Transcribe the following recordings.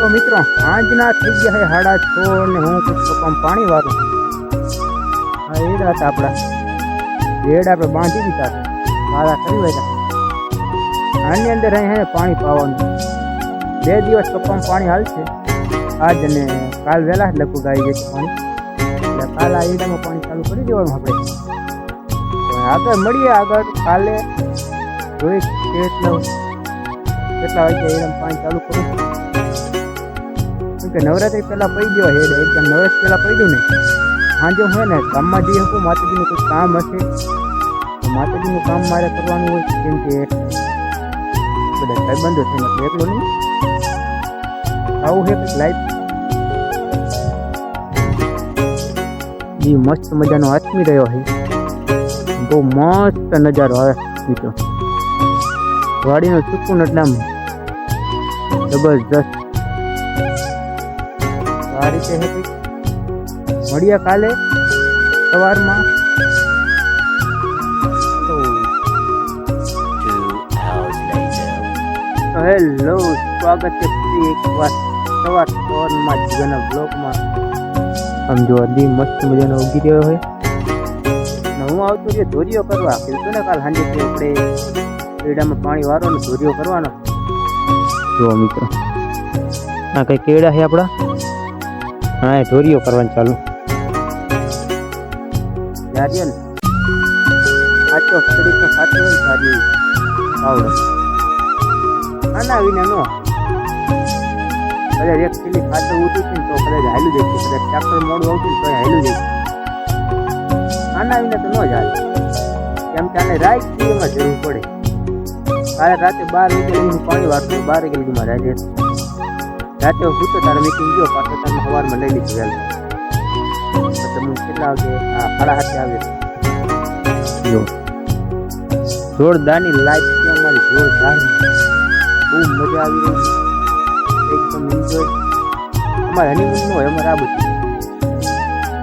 તો મિત્રો આજના થઈ ગયા છે સાડા છ ને હું કુછ તો કમ પાણી વાળું હા એડા હતા આપણા રેડ આપણે બાંધી દીધા હતા વાળા કરી બેઠા આની અંદર અહીં હે પાણી પાવાનું. બે દિવસ તો કમ પાણી હાલશે. આજ અને કાલ વહેલા જ લગભગ આવી જશે પાણી. એટલે કાલ આ એડામાં પાણી ચાલુ કરી દેવાનું આપણે તો આગળ મળીએ આગળ. કાલે જોઈ કેટલા કેટલા વાગે એડામાં પાણી ચાલુ કરું કે નવરાત્રી પહેલાં પડી ગયો હેડ એકદમ નવરાત્રી પહેલાં પડ્યું ને, સાંજે હોય હે ને ગામમાં જઈ શકું, માતાજીનું કોઈ કામ હશે? તો માતાજીનું કામ મારે કરવાનું હોય કેમ કે બધા ભાઈબંધો છે એટલે એકલો નહીં. આવું છે કંઈક લાઈફ એ મસ્ત મજાનો આથમી રહ્યો છે બહુ મસ્ત નજારો આવે મિત્રો વાડીનો સુકૂન એટલે આમ જબરજસ્ત. આ રીતે હતી મળીએ કાલે સવારમાં. હેલો, સ્વાગત છે ફરી એકવાર સવાર સવારમાં જીવનના બ્લોગમાં સમજો દી મસ્ત મજાનો ઉગી રહ્યો હોય ને હું આવતો છે ધોરીઓ કરવા. કીધું ને કાલ કે આપણે કેડામાં પાણી વારવાનો ધોરીઓ કરવાનો. જો મિત્રો, આ કઈ કેડા છે આપણા? હા, એ ધોરીઓ કરવાની ચાલુ. ને. સાચો ખેડૂતનો સાચો હોય સારી આવડે આના વિના નો. કદાચ એક કિલી ખાતર ઉઠી છે તો કદાચ હાલું જાય કદાચ ટ્રેક્ટર મોડું આવતું તો હાલું જાય આના વિના તો ન જ હાલે. કેમ કે આને રાત પીવામાં જરૂર પડે. કાલે રાતે બાર વાગે લગીને પાણી વાળતું બાર વાગે લગીમાં રાજે રાતે હું સૂતો તારે મીટિંગ ગયો, પાછો તમે સવારમાં લઈ લીધું વહેલું. પછી હું કેટલા વાગે આ સાડા હાથે આવ્યો? જોરદારની લાઈફ છે અમારી, જોરદાર. બહુ મજા આવી રહી એકદમ એન્જોય અમારે હનીમૂન હોય, અમારે આ બધું.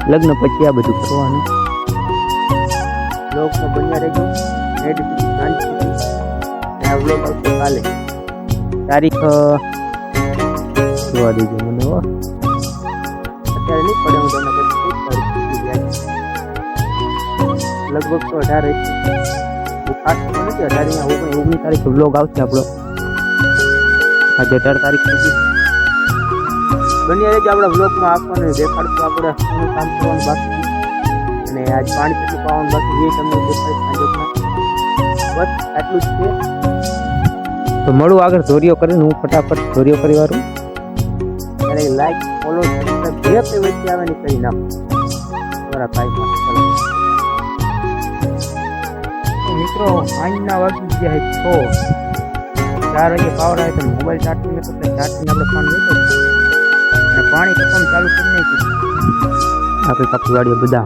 લગ્ન પછી આ બધું કરવાનું. બ્લોગમાં બન્યા રહેજો. એડિટિંગ સાંજ આ બ્લોગ આવશે કાલે. તારીખ જોવા દેજો મને હો અત્યારે નહીં પડે, હું તમને પછી લગભગ તો અઢાર ખાસ તો નથી, અઢાર ઓગણીસ ઓગણીસ તારીખે બ્લોગ આવશે આપણો. આજે અઢાર તારીખ સુધી. બની રહેજો આપણા બ્લોગમાં આપવાનું દેખાડતું આપણે, શું કામ કરવાનું બાકી અને આજ પાણી કેટલું પાવાનું બાકી એ તમને દેખાડ સાંજના બસ, આટલું જ છે. તો મળું આગળ ધોરીઓ કરીને, હું ફટાફટ ધોરીઓ કરી વાળું લાઈક ફોલો સબસ્ક્રાઈબ જે કંઈ વચ્ચે આવે ને એ કરી નાખો તમારા ભાઈ માટે ચાલો તો મિત્રો સાંજના વાગી ગયા છે છ ચાર વાગે પાવર આવે તો મોબાઈલ ચાર્જિંગ હતો એટલે ચાર્જિંગ આપણે પાણી લેતો અને પાણી કપમ ચાલુ કરી નાખ્યું આપણે કાપી વાળીએ બધા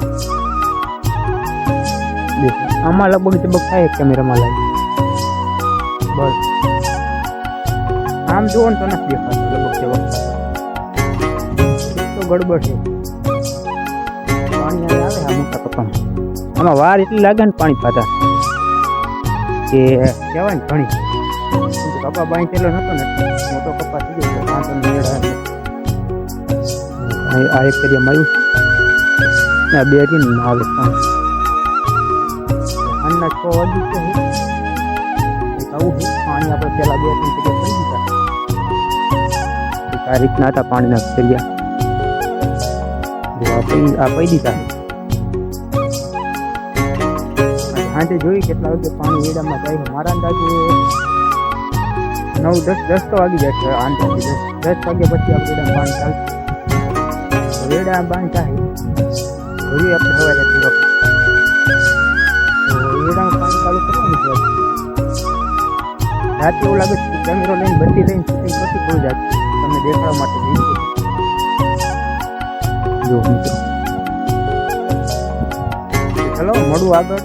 દેખો આમાં લગભગ ચબક થાય કેમેરામાં લાગે બસ આમ જુઓ ને તો નથી દેખાતું લગભગ ચબક ગડબડ છે. પાણી આવે, આ મોટા કપામાં આમાં વાર એટલી લાગે ને પાણી પાતા કે કહેવાય ને ઘણી. કપા બાઈ ચેલો નતો ને, મોટો કપા થઈ ગયો પાંચસો મેળ આ એક એરિયામાં મળ્યું. આ બેથી ને આવે પાણી. સાંજના છ વાગી છે. પાણી આપણે પહેલા બે ત્રણ પડી દીધા આ રીતના હતા પાણીના દરિયા જો આ પડી આ પડી દીધા. આજે સાંજે જોઈ કેટલા વાગે પાણી વેડામાં જાય છે. મારા અંદાજે નવ, દસ દસ તો વાગી જશે અંદાજે દસ દસ વાગ્યા પછી આપણે વેડામાં પાણી ચાલશે. તો વેડા પાણી થાય જોઈએ આપણે સવારે પીવા તો. વેડામાં પાણી ચાલુ કરવાનું છે. આજે. રાતે એવું લાગે છે કે કેમેરો લઈને બત્તી લઈને શૂટિંગ કરતું થોડું જાત તમને દેખાડવા માટે જઈ આવજો મિત્રો હલો મળું આગળ.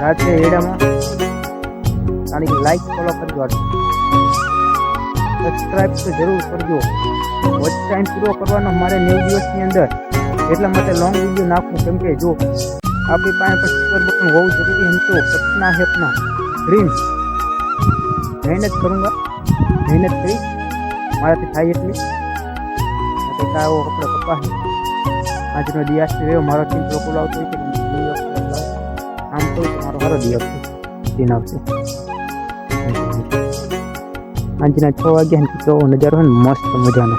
રાત્રે એડામાં તારી લાઈક ફોલો કરજો સબસ્ક્રાઈબ તો જરૂર કરજો. વોચ ટાઈમ પૂરો કરવાનો મારે નેવ દિવસની અંદર. એટલા માટે લોંગ વીડિયો નાખવું કેમ કે જો આપણી પાસે સબસ્ક્રાઈબ બટન હોવું જરૂરી એમ તો સપના હેપના ડ્રીમ્સ મહેનત કરૂંગા મહેનત કરીશ મારાથી થાય એટલી. કંઈક આવો આપણે પપ્પા આજનો દિવસ રહ્યો મારો ટીમ લોકો લાવતો હોય કે આમ તો મારો મારો દિવસ છે દિન આવશે આજના છ વાગ્યા તો નજારો હોય ને મસ્ત મજાનો.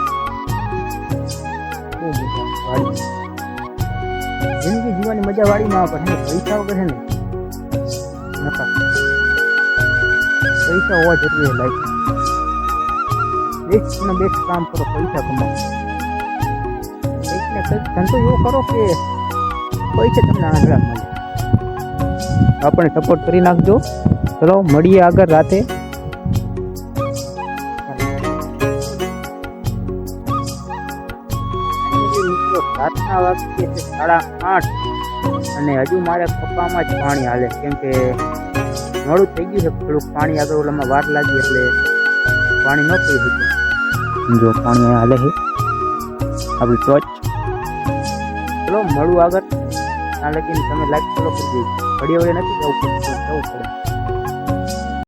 જિંદગી જીવવાની મજા વાળીમાં પણ હે પૈસા વગર ને પૈસા હોવા જરૂરી છે, લાઈફ. બેસ્ટ ને બેસ્ટ કામ કરો, પૈસા કમાઓ કંઈક ધંધો એવો કરો કે પૈસા તમને આગળ મળે. આપણે સપોર્ટ કરી નાખજો. ચલો, મળીએ આગળ રાતે. રાતના વાગ્યે છે સાડા આઠ અને હજુ મારે પપ્પામાં જ પાણી હાલે કેમ કે મોડું થઈ ગયું છે, થોડુંક પાણી આગળ ઓલામાં વાર લાગી એટલે પાણી ન પી શક્યું જો પાણી હાલે છે. આપણી ટોચ. ચલો, મળું આગળ. કાલે લગીને તમે લાઈક ફોલો કરી દેજો ઘડીએ નથી જવું પડે જવું પડે.